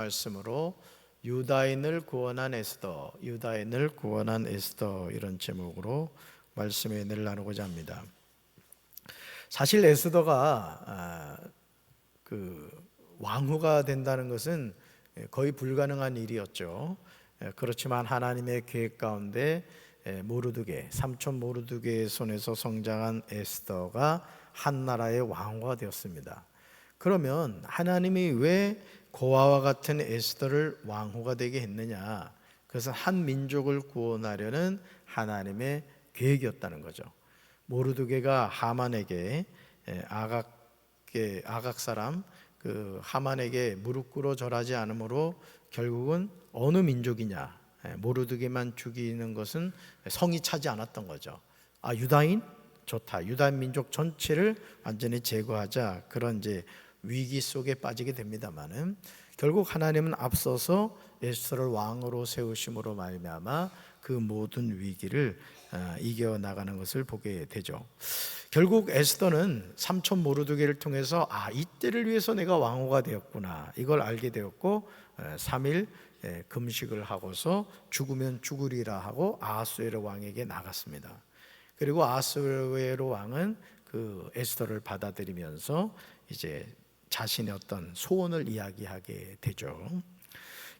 말씀으로 유다인을 구원한 에스더, 유다인을 구원한 에스더 이런 제목으로 말씀의 은혜를 나누고자 합니다. 사실 에스더가 아, 그 왕후가 된다는 것은 거의 불가능한 일이었죠. 예, 그렇지만 하나님의 계획 가운데 예, 모르드게 삼촌 모르드게의 손에서 성장한 에스더가 한 나라의 왕후가 되었습니다. 그러면 하나님이 왜 고아와 같은 에스더를 왕후가 되게 했느냐? 그것은 한 민족을 구원하려는 하나님의 계획이었다는 거죠. 모르드게가 하만에게 예, 아각계 아각 사람 그 하만에게 무릎 꿇어 절하지 않으므로 결국은 어느 민족이냐 예, 모르드게만 죽이는 것은 성이 차지 않았던 거죠. 아 유다인 좋다. 유다 민족 전체를 완전히 제거하자 그런 이제 위기 속에 빠지게 됩니다만은 결국 하나님은 앞서서 에스더를 왕으로 세우심으로 말미암아 그 모든 위기를 아, 이겨 나가는 것을 보게 되죠. 결국 에스더는 삼촌 모르드게를 통해서 아 이때를 위해서 내가 왕후가 되었구나 이걸 알게 되었고 3일 금식을 하고서 죽으면 죽으리라 하고 아하수에르 왕에게 나갔습니다. 그리고 아하수에르 왕은 그 에스더를 받아들이면서 이제 자신의 어떤 소원을 이야기하게 되죠.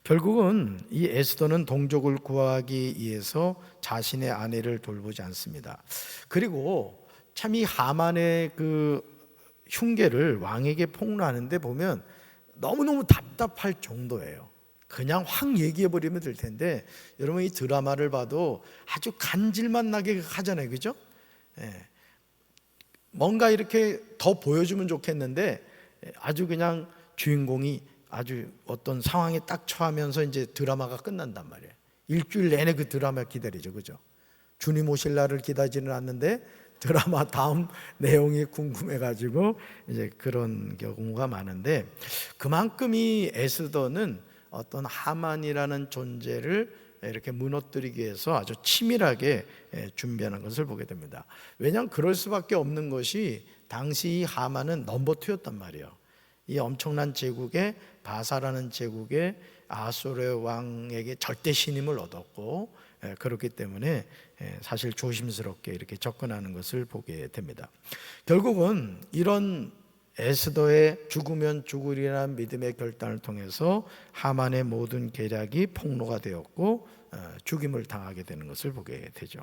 결국은 이 에스더는 동족을 구하기 위해서 자신의 아내를 돌보지 않습니다. 그리고 참 이 하만의 그 흉계를 왕에게 폭로하는데 보면 너무너무 답답할 정도예요. 그냥 확 얘기해 버리면 될 텐데 여러분 이 드라마를 봐도 아주 간질만 나게 하잖아요. 그죠? 예. 뭔가 이렇게 더 보여주면 좋겠는데 아주 그냥 주인공이 아주 어떤 상황에 딱 처하면서 이제 드라마가 끝난단 말이에요. 일주일 내내 그 드라마 기다리죠. 그죠? 주님 오실 날을 기다리지는 않는데 드라마 다음 내용이 궁금해 가지고 이제 그런 경우가 많은데 그만큼 이 에스더는 어떤 하만이라는 존재를 이렇게 무너뜨리기 위해서 아주 치밀하게 준비하는 것을 보게 됩니다. 왜냐하면 그럴 수밖에 없는 것이 당시 이 하만은 넘버 투였단 말이에요. 이 엄청난 제국에 바사라는 제국의 아수르 왕에게 절대 신임을 얻었고 그렇기 때문에 사실 조심스럽게 이렇게 접근하는 것을 보게 됩니다. 결국은 이런 에스더의 죽으면 죽으리라는 믿음의 결단을 통해서 하만의 모든 계략이 폭로가 되었고 어, 죽임을 당하게 되는 것을 보게 되죠.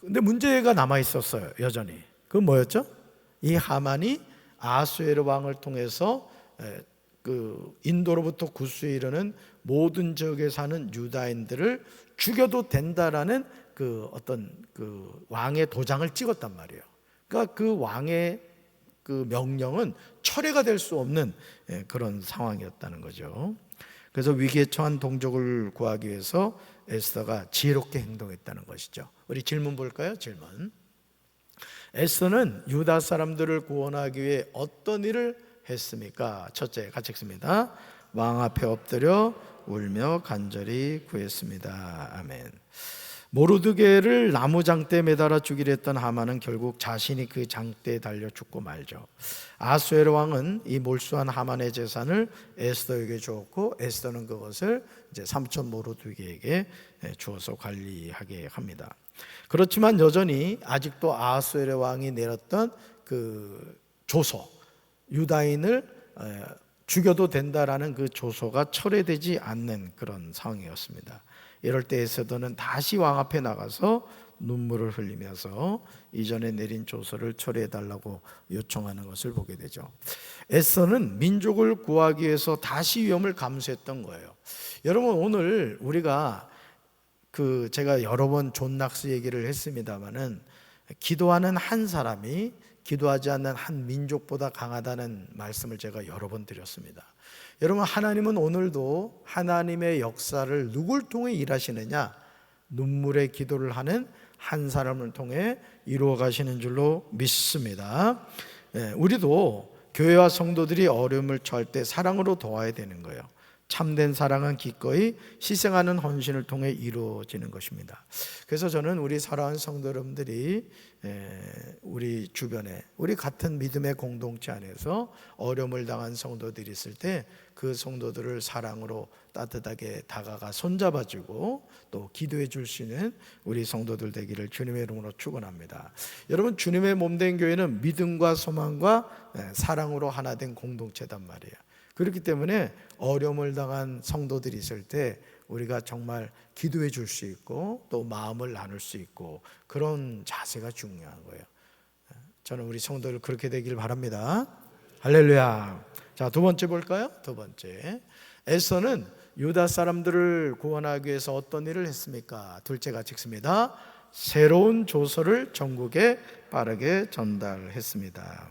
근데 문제가 남아 있었어요. 여전히. 그 뭐였죠? 이 하만이 아수에르 왕을 통해서 그 인도로부터 구스에 이르는 모든 지역에 사는 유다인들을 죽여도 된다라는 그 어떤 그 왕의 도장을 찍었단 말이에요. 그러니까 그 왕의 그 명령은 철회가 될 수 없는 그런 상황이었다는 거죠. 그래서 위기에 처한 동족을 구하기 위해서 에스더가 지혜롭게 행동했다는 것이죠. 우리 질문 볼까요? 질문. 에스더는 유다 사람들을 구원하기 위해 어떤 일을 했습니까? 첫째, 같이 읽습니다. 왕 앞에 엎드려 울며 간절히 구했습니다. 아멘. 모르드게를 나무 장대에 매달아 죽이려 했던 하만은 결국 자신이 그 장대에 달려 죽고 말죠. 아수에르 왕은 이 몰수한 하만의 재산을 에스더에게 주었고 에스더는 그것을 이제 삼촌 모르드게에게 주어서 관리하게 합니다. 그렇지만 여전히 아직도 아수에르 왕이 내렸던 그 조서 유다인을 죽여도 된다라는 그 조소가 철회되지 않는 그런 상황이었습니다. 이럴 때 에스더는 다시 왕 앞에 나가서 눈물을 흘리면서 이전에 내린 조서를 철회해 달라고 요청하는 것을 보게 되죠. 에스더는 민족을 구하기 위해서 다시 위험을 감수했던 거예요. 여러분 오늘 우리가 그 제가 여러 번 존 낙스 얘기를 했습니다마는 기도하는 한 사람이 기도하지 않는 한 민족보다 강하다는 말씀을 제가 여러 번 드렸습니다. 여러분 하나님은 오늘도 하나님의 역사를 누굴 통해 일하시느냐? 눈물의 기도를 하는 한 사람을 통해 이루어 가시는 줄로 믿습니다. 예, 우리도 교회와 성도들이 어려움을 때 사랑으로 도와야 되는 거예요. 참된 사랑은 기꺼이 희생하는 헌신을 통해 이루어지는 것입니다. 그래서 저는 우리 사랑하는 성도 여러분들이 에, 우리 주변에 우리 같은 믿음의 공동체 안에서 어려움을 당한 성도들이 있을 때 그 성도들을 사랑으로 따뜻하게 다가가 손잡아 주고 또 기도해 줄 수 있는 우리 성도들 되기를 주님의 이름으로 축원합니다. 여러분 주님의 몸 된 교회는 믿음과 소망과 에, 사랑으로 하나 된 공동체단 말이에요. 그렇기 때문에 어려움을 당한 성도들이 있을 때 우리가 정말 기도해 줄 수 있고 또 마음을 나눌 수 있고 그런 자세가 중요한 거예요. 저는 우리 성도들 그렇게 되길 바랍니다. 할렐루야. 자, 두 번째 볼까요? 두 번째. 에서는 유다 사람들을 구원하기 위해서 어떤 일을 했습니까? 둘째가 찍습니다. 새로운 조서를 전국에 빠르게 전달했습니다.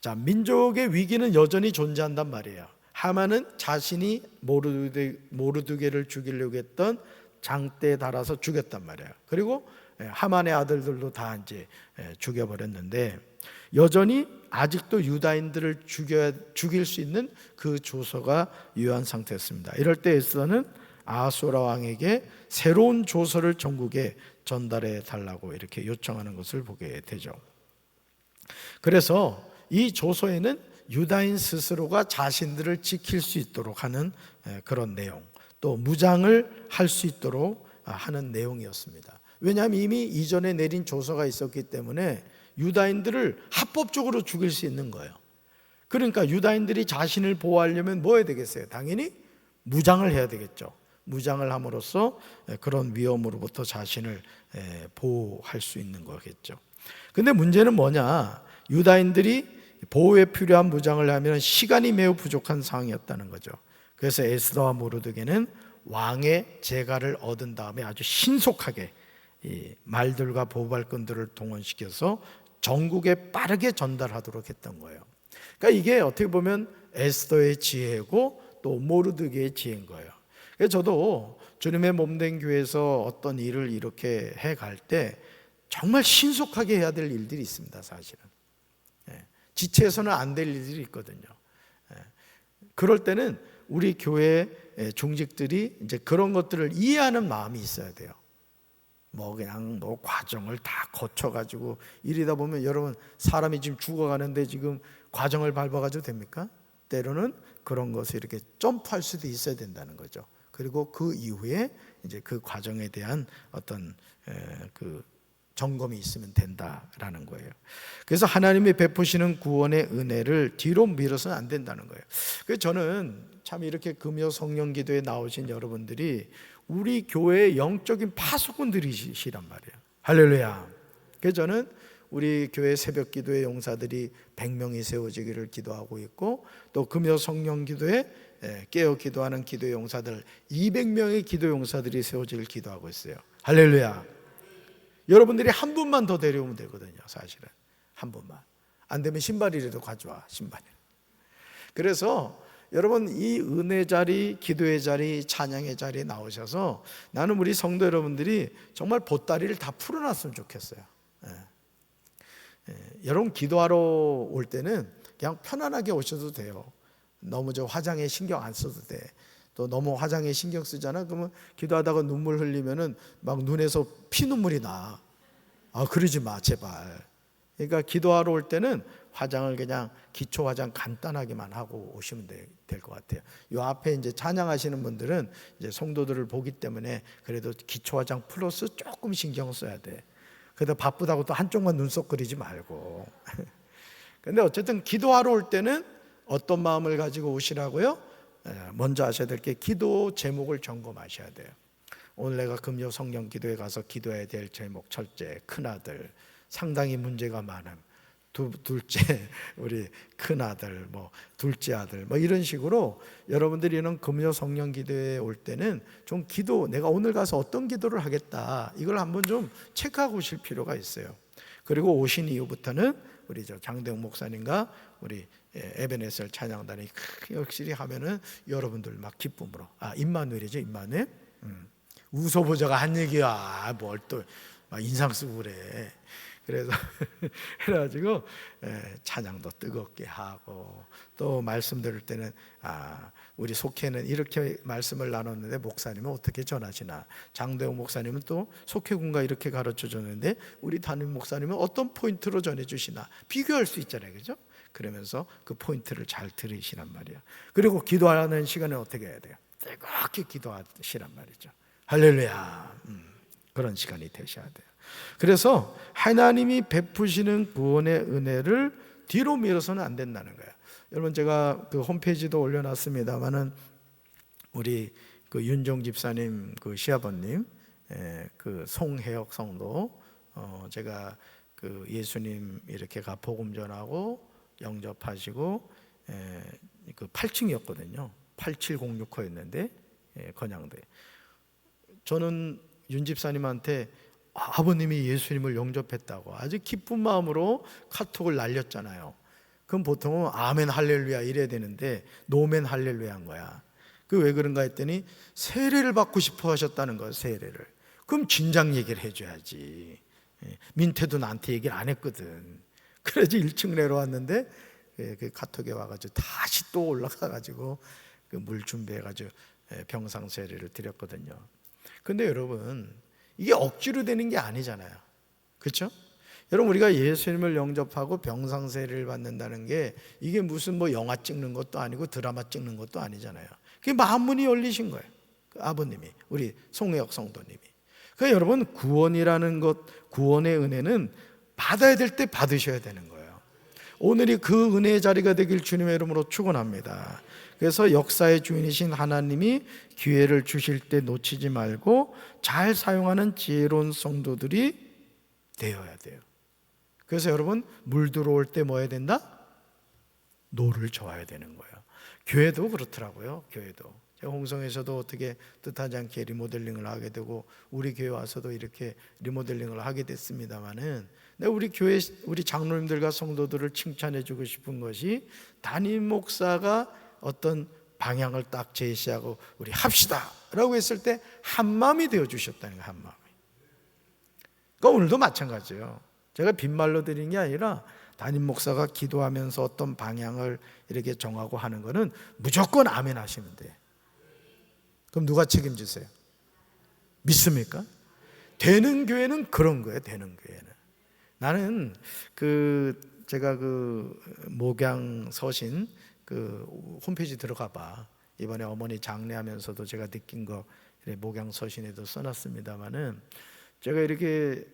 자, 민족의 위기는 여전히 존재한단 말이에요. 하만은 자신이 모르드, 모르드게를 죽이려고 했던 장대에 달아서 죽였단 말이에요. 그리고 예, 하만의 아들들도 다 이제 예, 죽여버렸는데 여전히 아직도 유다인들을 죽여 죽일 수 있는 그 조서가 유한 상태였습니다. 이럴 때 에스더는 아소라 왕에게 새로운 조서를 전국에 전달해 달라고 이렇게 요청하는 것을 보게 되죠. 그래서 이 조서에는 유다인 스스로가 자신들을 지킬 수 있도록 하는 그런 내용, 또 무장을 할 수 있도록 아, 하는 내용이었습니다. 왜냐하면 이미 이전에 내린 조서가 있었기 때문에 유다인들을 합법적으로 죽일 수 있는 거예요. 그러니까 유다인들이 자신을 보호하려면 뭐 해야 되겠어요? 당연히 무장을 해야 되겠죠. 무장을 함으로써 그런 위험으로부터 자신을 보호할 수 있는 거겠죠. 근데 문제는 뭐냐? 유다인들이 보호에 필요한 무장을 하면 시간이 매우 부족한 상황이었다는 거죠. 그래서 에스더와 모르드게는 왕의 재가를 얻은 다음에 아주 신속하게 이 말들과 보발꾼들을 동원시켜서 전국에 빠르게 전달하도록 했던 거예요. 그러니까 이게 어떻게 보면 에스더의 지혜고 또 모르드게의 지혜인 거예요. 그래서 저도 주님의 몸된 교회에서 어떤 일을 이렇게 해 갈 때 정말 신속하게 해야 될 일들이 있습니다, 사실은. 예. 지체해서는 안 될 일들이 있거든요. 예. 그럴 때는 우리 교회 중직들이 이제 그런 것들을 이해하는 마음이 있어야 돼요. 뭐 그냥 뭐 과정을 다 거쳐 가지고 이러다 보면 여러분 사람이 지금 죽어가는데 지금 과정을 밟아가지고 됩니까? 때로는 그런 것을 이렇게 점프할 수도 있어야 된다는 거죠. 그리고 그 이후에 이제 그 과정에 대한 어떤 그 점검이 있으면 된다라는 거예요. 그래서 하나님이 베푸시는 구원의 은혜를 뒤로 밀어서는 안 된다는 거예요. 그래서 저는 참 이렇게 금요 성령 기도에 나오신 여러분들이 우리 교회의 영적인 파수꾼들이시란 말이에요. 할렐루야. 그래서 저는 우리 교회 새벽 기도의 용사들이 100명이 세워지기를 기도하고 있고 또 금요 성령 기도에 깨어 기도하는 기도의 용사들 200명의 기도 용사들이 세워지기를 기도하고 있어요. 할렐루야. 여러분들이 한 분만 더 데려오면 되거든요, 사실은. 한 분만. 안 되면 신발이라도 가져와, 신발. 그래서 여러분 이 은혜 자리, 기도의 자리, 찬양의 자리에 나오셔서 나는 우리 성도 여러분들이 정말 보따리를 다 풀어놨으면 좋겠어요. 예. 예. 여러분 기도하러 올 때는 그냥 편안하게 오셔도 돼요. 너무 저 화장에 신경 안 써도 돼. 또 너무 화장에 신경 쓰잖아. 그러면 기도하다가 눈물 흘리면은 막 눈에서 피 눈물이 나. 아 그러지 마 제발. 그러니까 기도하러 올 때는 화장을 그냥 기초 화장 간단하게만 하고 오시면 될 것 같아요. 요 앞에 이제 찬양하시는 분들은 이제 성도들을 보기 때문에 그래도 기초 화장 플러스 조금 신경 써야 돼. 그래도 바쁘다고 또 한쪽만 눈썹 그리지 말고. 근데 어쨌든 기도하러 올 때는 어떤 마음을 가지고 오시라고요? 예, 먼저 하셔야 될 게 기도 제목을 점검하셔야 돼요. 오늘 내가 금요 성령 기도에 가서 기도해야 될 제목 첫째 큰아들 상당히 문제가 많음. 두, 둘째 우리 큰 아들 뭐 둘째 아들 뭐 이런 식으로 여러분들이 이런 금요 성령 기도에 올 때는 좀 기도 내가 오늘 가서 어떤 기도를 하겠다 이걸 한번 좀 체크하고 오실 필요가 있어요. 그리고 오신 이후부터는 우리 저 장대웅 목사님과 우리 에베네셀 찬양단이 확실히 하면은 여러분들 막 기쁨으로. 아 임마누엘이죠 임마누엘? 음. 우소보자가 한 얘기야. 뭘또 인상 쓰고 그래. 그래서 그래가지고 예, 찬양도 뜨겁게 하고 또 말씀 들을 때는 아 우리 속회는 이렇게 말씀을 나눴는데 목사님은 어떻게 전하시나? 장대웅 목사님은 또 속회군가 이렇게 가르쳐 줬는데 우리 담임 목사님은 어떤 포인트로 전해 주시나? 비교할 수 있잖아요. 그죠? 그러면서 그 포인트를 잘 들으시란 말이야 그리고 기도하는 시간에 어떻게 해야 돼요? 뜨겁게 기도하시란 말이죠 할렐루야 음, 그런 시간이 되셔야 돼요 그래서 하나님이 베푸시는 구원의 은혜를 뒤로 미뤄서는 안 된다는 거예요. 여러분 제가 그 홈페이지도 올려놨습니다만은 우리 그 윤종 집사님 그 시아버님 예, 그 송혜혁 성도 어 제가 그 예수님 이렇게 가 복음 전하고 영접하시고 예, 그 8층이었거든요. 8706호였는데 예, 건양대. 저는 윤 집사님한테 아버님이 예수님을 영접했다고 아주 기쁜 마음으로 카톡을 날렸잖아요. 그럼 보통은 아멘 할렐루야 이래야 되는데 노멘 할렐루야인 거야. 그 왜 그런가 했더니 세례를 받고 싶어 하셨다는 거예요. 세례를. 그럼 진작 얘기를 해줘야지. 예, 민태도 나한테 얘기를 안 했거든. 그래서 1층 내려왔는데 예, 그 카톡에 와가지고 다시 또 올라가가지고 그 물 준비해가지고 예, 병상 세례를 드렸거든요. 근데 여러분 이게 억지로 되는 게 아니잖아요. 그렇죠? 여러분 우리가 예수님을 영접하고 병상세를 받는다는 게 이게 무슨 뭐 영화 찍는 것도 아니고 드라마 찍는 것도 아니잖아요. 그게 마음문이 열리신 거예요. 그 아버님이 우리 송혜혁 성도님이. 그러니까 여러분 구원이라는 것 구원의 은혜는 받아야 될 때 받으셔야 되는 거예요. 오늘이 그 은혜의 자리가 되길 주님의 이름으로 축원합니다. 그래서 역사의 주인이신 하나님이 기회를 주실 때 놓치지 말고 잘 사용하는 지혜로운 성도들이 되어야 돼요. 그래서 여러분 물 들어올 때 뭐 해야 된다? 노를 저어야 되는 거예요. 교회도 그렇더라고요. 교회도. 홍성에서도 어떻게 뜻하지 않게 리모델링을 하게 되고 우리 교회 와서도 이렇게 리모델링을 하게 됐습니다만은 우리 교회 우리 장로님들과 성도들을 칭찬해 주고 싶은 것이 담임 목사가 어떤 방향을 딱 제시하고 우리 합시다라고 했을 때 한마음이 되어 주셨다는 거 한마음이. 그러니까 오늘도 마찬가지예요. 제가 빈말로 드린 게 아니라 담임 목사가 기도하면서 어떤 방향을 이렇게 정하고 하는 거는 무조건 아멘 하시면 돼. 그럼 누가 책임지세요? 믿습니까? 되는 교회는 그런 거예요. 되는 교회는. 나는 그 제가 그 목양 서신 그 홈페이지 들어가 봐. 이번에 어머니 장례하면서도 제가 느낀 거 목양 서신에도 써놨습니다만은 제가 이렇게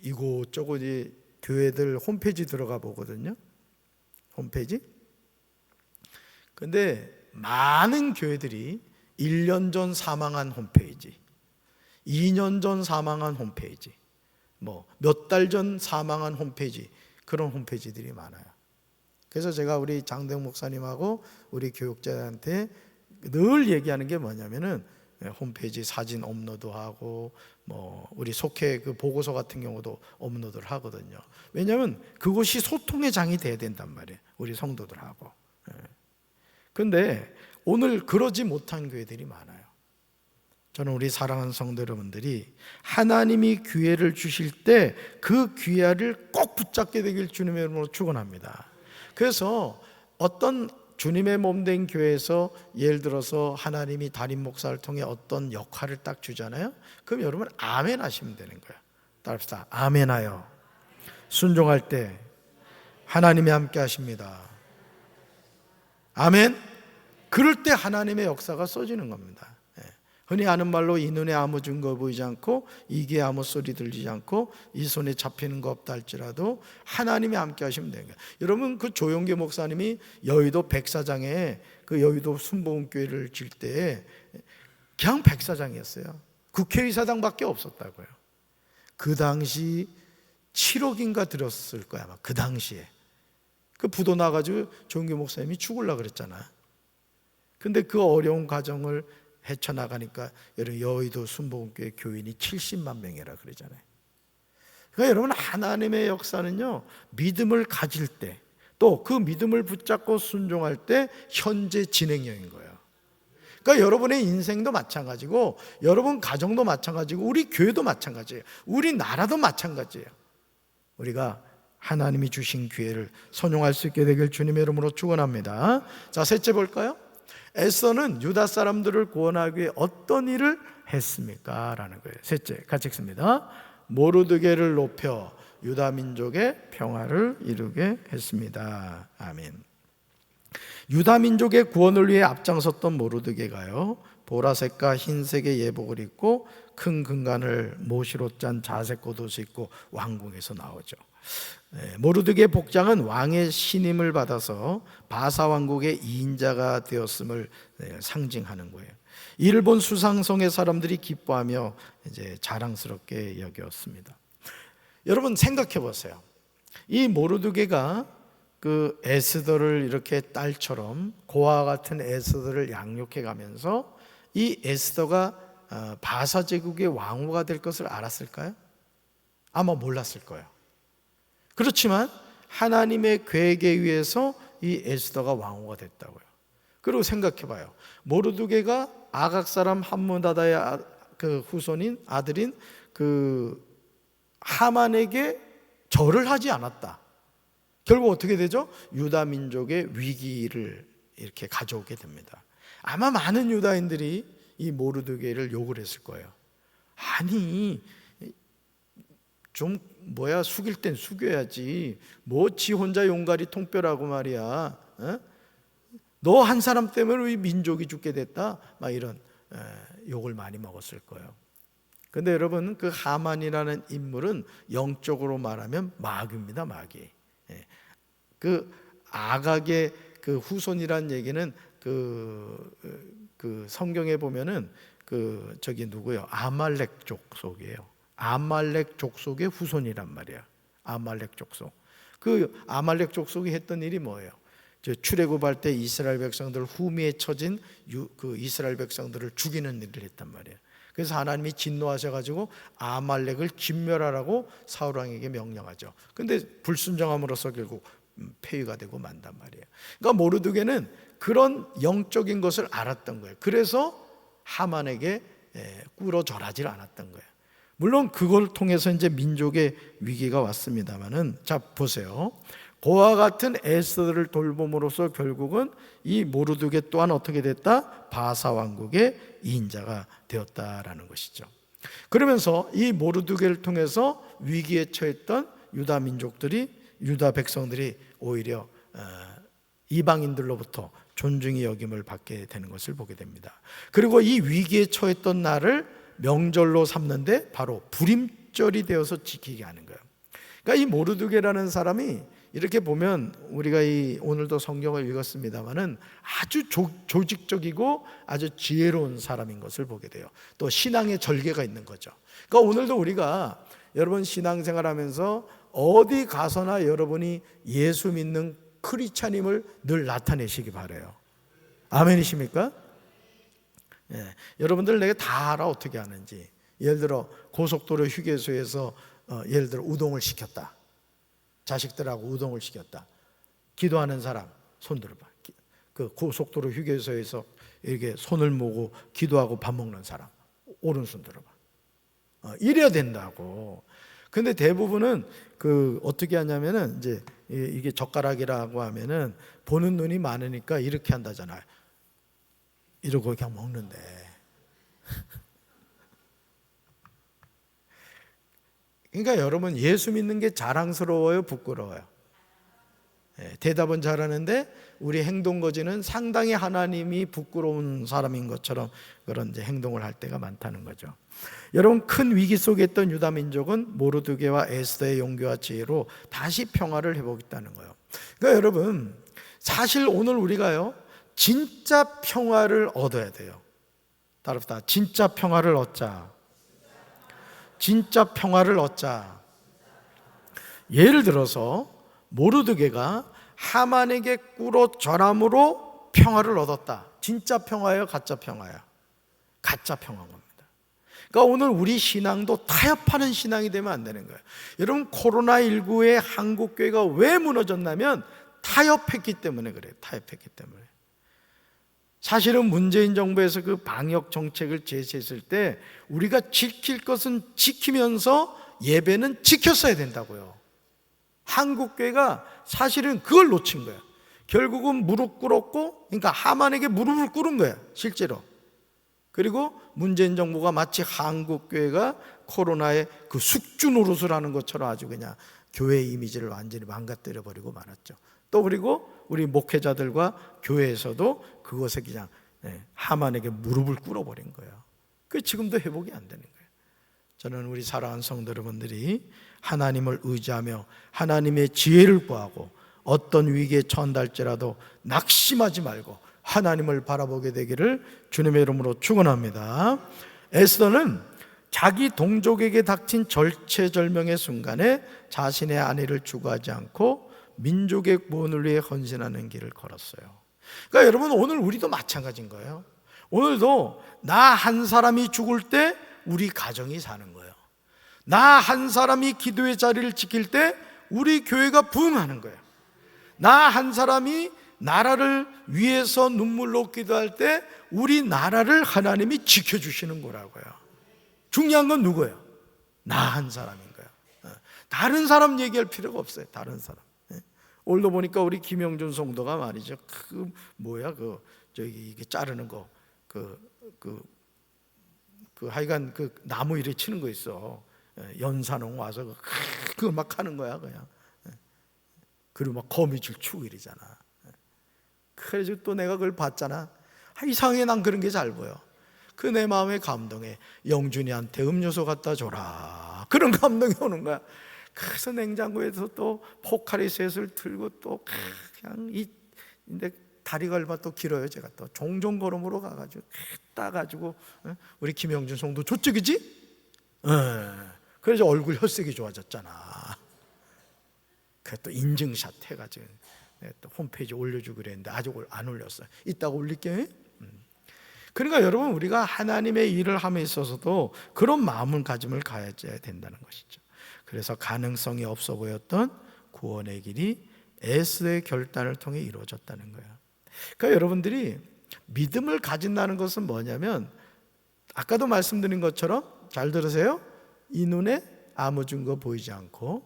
이곳저곳 이 교회들 홈페이지 들어가 보거든요. 홈페이지. 근데 많은 교회들이 1년 전 사망한 홈페이지, 2년 전 사망한 홈페이지, 뭐 몇 달 전 사망한 홈페이지 그런 홈페이지들이 많아요. 그래서 제가 우리 장대웅 목사님하고 우리 교육자한테 늘 얘기하는 게 뭐냐면은 홈페이지 사진 업로드하고 뭐 우리 속회 그 보고서 같은 경우도 업로드를 하거든요. 왜냐하면 그것이 소통의 장이 돼야 된단 말이에요. 우리 성도들하고. 근데 오늘 그러지 못한 교회들이 많아요. 저는 우리 사랑하는 성도 여러분들이 하나님이 기회를 주실 때 그 기회를 꼭 붙잡게 되길 주님의 이름으로 축원합니다. 그래서 어떤 주님의 몸 된 교회에서 예를 들어서 하나님이 담임 목사를 통해 어떤 역할을 딱 주잖아요. 그럼 여러분 아멘 하시면 되는 거예요. 따릅시다. 아멘하여 순종할 때 하나님이 함께 하십니다. 아멘. 그럴 때 하나님의 역사가 써지는 겁니다. 흔히 아는 말로 이 눈에 아무 증거 보이지 않고 이게 아무 소리 들리지 않고 이 손에 잡히는 거 없다 할지라도 하나님이 함께 하시면 되는 거예요. 여러분 그 조용계 목사님이 여의도 백사장에 그 여의도 순복음교회를 질 때 그냥 백사장이었어요. 국회의사당밖에 없었다고요. 그 당시 7억인가 들었을 거야 아마 그 당시에. 그 부도 나가지고 조용계 목사님이 죽을라 그랬잖아. 근데 그 어려운 과정을 헤쳐나가니까 여러분 여의도 순복음교회 교인이 70만 명이라 그러잖아요. 그러니까 여러분 하나님의 역사는요 믿음을 가질 때 또 그 믿음을 붙잡고 순종할 때 현재 진행형인 거예요. 그러니까 여러분의 인생도 마찬가지고 여러분 가정도 마찬가지고 우리 교회도 마찬가지예요. 우리 나라도 마찬가지예요. 우리가 하나님이 주신 기회를 선용할 수 있게 되길 주님의 이름으로 축원합니다. 자, 셋째 볼까요? 에서는 유다 사람들을 구원하기 위해 어떤 일을 했습니까? 라는 거예요. 셋째, 같이 읽습니다. 모르드게를 높여 유다 민족의 평화를 이루게 했습니다. 아멘. 유다 민족의 구원을 위해 앞장섰던 모르드게가요. 보라색과 흰색의 예복을 입고 큰 금관을 모시로 짠 자색 겉옷을 입고 왕궁에서 나오죠. 네, 모르드게 복장은 왕의 신임을 받아서 바사 왕국의 이인자가 되었음을 네, 상징하는 거예요. 이를 본 수상성의 사람들이 기뻐하며 이제 자랑스럽게 여겼습니다. 여러분 생각해 보세요. 이 모르드게가 그 에스더를 이렇게 딸처럼 고아 같은 에스더를 양육해 가면서 이 에스더가 어, 바사 제국의 왕후가 될 것을 알았을까요? 아마 몰랐을 거예요. 그렇지만 하나님의 계획에 의해서 이 에스더가 왕후가 됐다고요. 그리고 생각해 봐요. 모르드게가 아각 사람 함무다다의 아, 그 후손인 아들인 그 하만에게 절을 하지 않았다. 결국 어떻게 되죠? 유다 민족의 위기를 이렇게 가져오게 됩니다. 아마 많은 유다인들이 이 모르드게를 욕을 했을 거예요. 아니 좀 뭐야 숙일 땐 숙여야지. 뭐 지 혼자 용가리 통뼈라고 말이야. 어? 너한 사람 때문에 우리 민족이 죽게 됐다. 막 이런 에, 욕을 많이 먹었을 거예요. 근데 여러분 그 하만이라는 인물은 영적으로 말하면 마귀입니다, 마귀. 예. 그 아각의 그 후손이란 얘기는 그, 그 성경에 보면은 그 저기 누구요? 아말렉 족 속이에요. 아말렉 족속의 후손이란 말이야. 아말렉 족속. 그 아말렉 족속이 했던 일이 뭐예요? 출애굽할 때 이스라엘 백성들 후미에 처진 유, 그 이스라엘 백성들을 죽이는 일을 했단 말이에요. 그래서 하나님이 진노하셔 가지고 아말렉을 진멸하라고 사울 왕에게 명령하죠. 근데 불순종함으로써 결국 폐위가 되고 만단 말이에요. 그러니까 모르드게는 그런 영적인 것을 알았던 거예요. 그래서 하만에게 꿇어 절하지 않았던 거예요. 물론 그걸 통해서 이제 민족의 위기가 왔습니다만은 자 보세요. 고와 같은 에스더를 돌봄으로써 결국은 이 모르드게 또한 어떻게 됐다? 바사 왕국의 인자가 되었다라는 것이죠. 그러면서 이 모르드게를 통해서 위기에 처했던 유다 민족들이 유다 백성들이 오히려 어, 이방인들로부터 존중의 여김을 받게 되는 것을 보게 됩니다. 그리고 이 위기에 처했던 날을 명절로 삼는데 바로 불임절이 되어서 지키게 하는 거예요. 그러니까 이 모르드게라는 사람이 이렇게 보면 우리가 이 오늘도 성경을 읽었습니다만은 아주 조, 조직적이고 아주 지혜로운 사람인 것을 보게 돼요. 또 신앙의 절개가 있는 거죠. 그러니까 오늘도 우리가 여러분 신앙생활하면서 어디 가서나 여러분이 예수 믿는 크리스찬임을 늘 나타내시기 바래요. 아멘이십니까? 예, 여러분들 내가 다 알아 어떻게 하는지. 예를 들어 고속도로 휴게소에서 어, 예를 들어 우동을 시켰다. 자식들하고 우동을 시켰다. 기도하는 사람 손 들어봐. 그 고속도로 휴게소에서 이렇게 손을 모고 기도하고 밥 먹는 사람 오른손 들어봐. 어, 이래야 된다고. 근데 대부분은 그 어떻게 하냐면은 이제 이게 젓가락이라고 하면은 보는 눈이 많으니까 이렇게 한다잖아요. 이러고 그냥 먹는데. 그러니까 여러분 예수 믿는 게 자랑스러워요, 부끄러워요? 예, 대답은 잘하는데 우리 행동 거지는 상당히 하나님이 부끄러운 사람인 것처럼 그런 이제 행동을 할 때가 많다는 거죠. 여러분 큰 위기 속에 있던 유다 민족은 모르드게와 에스더의 용기와 지혜로 다시 평화를 회복했다는 거예요. 그러니까 여러분 사실 오늘 우리가요 진짜 평화를 얻어야 돼요. 따라다 진짜 평화를 얻자. 진짜 평화를 얻자. 예를 들어서 모르드게가 하만에게 꿇어 절함으로 평화를 얻었다. 진짜 평화예요, 가짜 평화야? 가짜 평화인 겁니다. 그러니까 오늘 우리 신앙도 타협하는 신앙이 되면 안 되는 거예요. 여러분 코로나 19의 한국 교회가 왜 무너졌냐면 타협했기 때문에 그래요. 타협했기 때문에. 사실은 문재인 정부에서 그 방역 정책을 제시했을 때 우리가 지킬 것은 지키면서 예배는 지켰어야 된다고요. 한국 교회가 사실은 그걸 놓친 거야. 결국은 무릎 꿇었고, 그러니까 하만에게 무릎을 꿇은 거야, 실제로. 그리고 문재인 정부가 마치 한국 교회가 코로나의 그 숙주 노릇을 하는 것처럼 아주 그냥 교회 이미지를 완전히 망가뜨려 버리고 말았죠. 또 그리고 우리 목회자들과 교회에서도 그것에 그냥 예, 하만에게 무릎을 꿇어버린 거예요. 그 지금도 회복이 안 되는 거예요. 저는 우리 사랑하는 성도 여러분들이 하나님을 의지하며 하나님의 지혜를 구하고 어떤 위기에 처한달지라도 낙심하지 말고 하나님을 바라보게 되기를 주님의 이름으로 축원합니다. 에스더는 자기 동족에게 닥친 절체절명의 순간에 자신의 아내를 주고하지 않고 민족의 구원을 위해 헌신하는 길을 걸었어요. 그러니까 여러분 오늘 우리도 마찬가지인 거예요. 오늘도 나 한 사람이 죽을 때 우리 가정이 사는 거예요. 나 한 사람이 기도의 자리를 지킬 때 우리 교회가 부흥하는 거예요. 나 한 사람이 나라를 위해서 눈물로 기도할 때 우리 나라를 하나님이 지켜주시는 거라고요. 중요한 건 누구예요? 나 한 사람인 거예요. 어. 다른 사람 얘기할 필요가 없어요. 다른 사람. 예. 오늘도 보니까 우리 김영준 성도가 말이죠. 그 뭐야 그 저기 이게 자르는 거 그 그, 그 하여간 그 나무 이래 치는 거 있어. 예, 연산홍 와서 그- 그거 막 하는 거야 그냥. 예. 그리고 막 거미줄 치고 이러잖아. 예. 그래서 또 내가 그걸 봤잖아. 아, 이상하게 난 그런 게 잘 보여. 그 내 마음에 감동해. 영준이한테 음료수 갖다 줘라. 그런 감동이 오는 거야. 그래서 냉장고에서 또 포카리 셋을 들고 또 그냥 이 근데 다리가 얼마 또 길어요. 제가 또 종종 걸음으로 가가지고 따가지고 어? 우리 김영준 성도 저쪽이지? 예. 그래서 얼굴 혈색이 좋아졌잖아. 그래 또 인증샷 해가지고 또 홈페이지 올려주고 그랬는데 아직 안 올렸어요. 이따가 올릴게. 음. 그러니까 여러분 우리가 하나님의 일을 함에 있어서도 그런 마음을 가짐을 가져야 된다는 것이죠. 그래서 가능성이 없어 보였던 구원의 길이 에스의 결단을 통해 이루어졌다는 거야. 그러니까 여러분들이 믿음을 가진다는 것은 뭐냐면 아까도 말씀드린 것처럼 잘 들으세요. 이 눈에 아무 증거 보이지 않고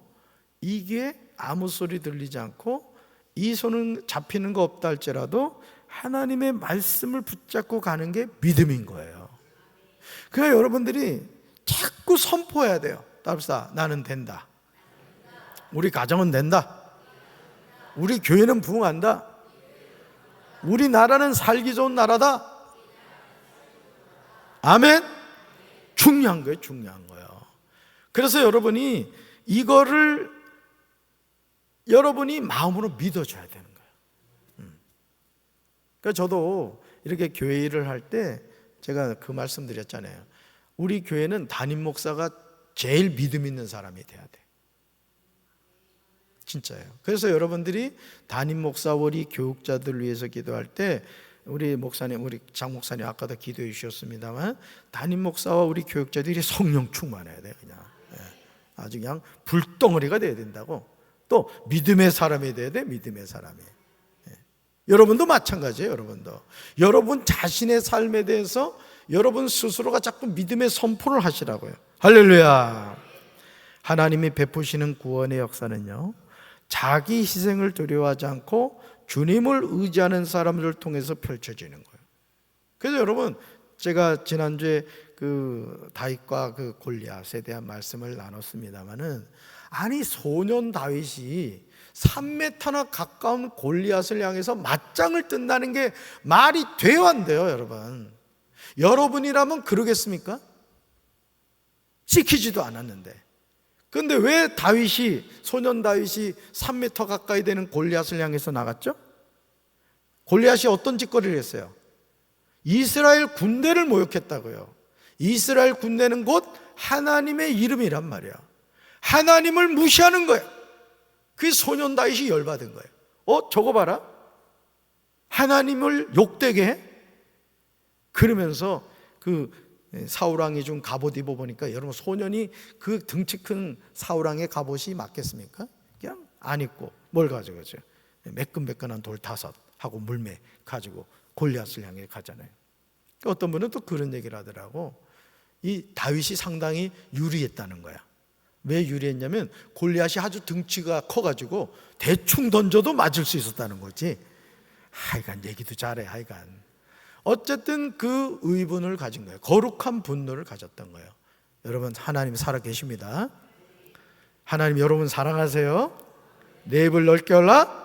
이 귀에 아무 소리 들리지 않고 이 손은 잡히는 거 없다 할지라도 하나님의 말씀을 붙잡고 가는 게 믿음인 거예요. 그러니까 여러분들이 자꾸 선포해야 돼요. 따릅시다. 나는 된다. 우리 가정은 된다. 우리 교회는 부흥한다. 우리 나라는 살기 좋은 나라다. 아멘. 중요한 거예요, 중요한 거예요. 그래서 여러분이 이거를 여러분이 마음으로 믿어줘야 되는 거예요. 음. 그러니까 저도 이렇게 교회 일을 할 때 제가 그 말씀 드렸잖아요. 우리 교회는 담임 목사가 제일 믿음 있는 사람이 돼야 돼. 진짜예요. 그래서 여러분들이 담임 목사 우리 교육자들 위해서 기도할 때 우리 목사님, 우리 장 목사님 아까도 기도해 주셨습니다만 담임 목사와 우리 교육자들이 성령 충만해야 돼요. 그냥 예. 아주 그냥 불덩어리가 돼야 된다고. 또 믿음의 사람이 돼야 돼. 믿음의 사람이. 예. 여러분도 마찬가지예요. 여러분도 여러분 자신의 삶에 대해서 여러분 스스로가 자꾸 믿음의 선포를 하시라고요. 할렐루야. 하나님이 베푸시는 구원의 역사는요. 자기 희생을 두려워하지 않고 주님을 의지하는 사람들을 통해서 펼쳐지는 거예요. 그래서 여러분 제가 지난주에 그 다윗과 그 골리앗에 대한 말씀을 나눴습니다마는 아니 소년 다윗이 3m나 가까운 골리앗을 향해서 맞짱을 뜬다는 게 말이 안 돼요 여러분 여러분이라면 그러겠습니까? 시키지도 않았는데 근데 왜 다윗이 소년 다윗이 3m 가까이 되는 골리앗을 향해서 나갔죠? 골리앗이 어떤 짓거리를 했어요? 이스라엘 군대를 모욕했다고요. 이스라엘 군대는 곧 하나님의 이름이란 말이야. 하나님을 무시하는 거야. 그 소년 다윗이 열받은 거예요. 어, 저거 봐라. 하나님을 욕되게 해? 그러면서 그 사우랑이 준 갑옷 입어보니까 여러분 소년이 그 등치 큰 사우랑의 갑옷이 맞겠습니까? 그냥 안 입고 뭘 가져가죠? 매끈매끈한 돌 다섯 하고 물매 가지고 골리앗을 향해 가잖아요. 어떤 분은 또 그런 얘기를 하더라고. 이 다윗이 상당히 유리했다는 거야. 왜 유리했냐면 골리앗이 아주 등치가 커가지고 대충 던져도 맞을 수 있었다는 거지. 하여간 얘기도 잘해 하여간. 어쨌든 그 의분을 가진 거예요. 거룩한 분노를 가졌던 거예요. 여러분 하나님 살아 계십니다. 하나님 여러분 사랑하세요. 내 입을 넓게 열라.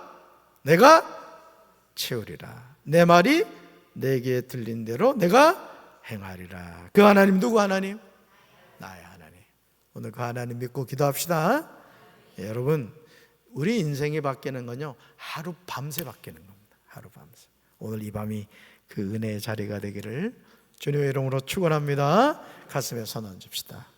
내가 채우리라. 내 말이 내게 들린 대로 내가 행하리라. 그 하나님 누구 하나님? 나의 하나님. 오늘 그 하나님 믿고 기도합시다. 예, 여러분 우리 인생이 바뀌는 건요 하루 밤새 바뀌는 겁니다. 하루 밤새. 오늘 이 밤이 그 은혜의 자리가 되기를 주님의 이름으로 축원합니다. 가슴에 손 얹읍시다.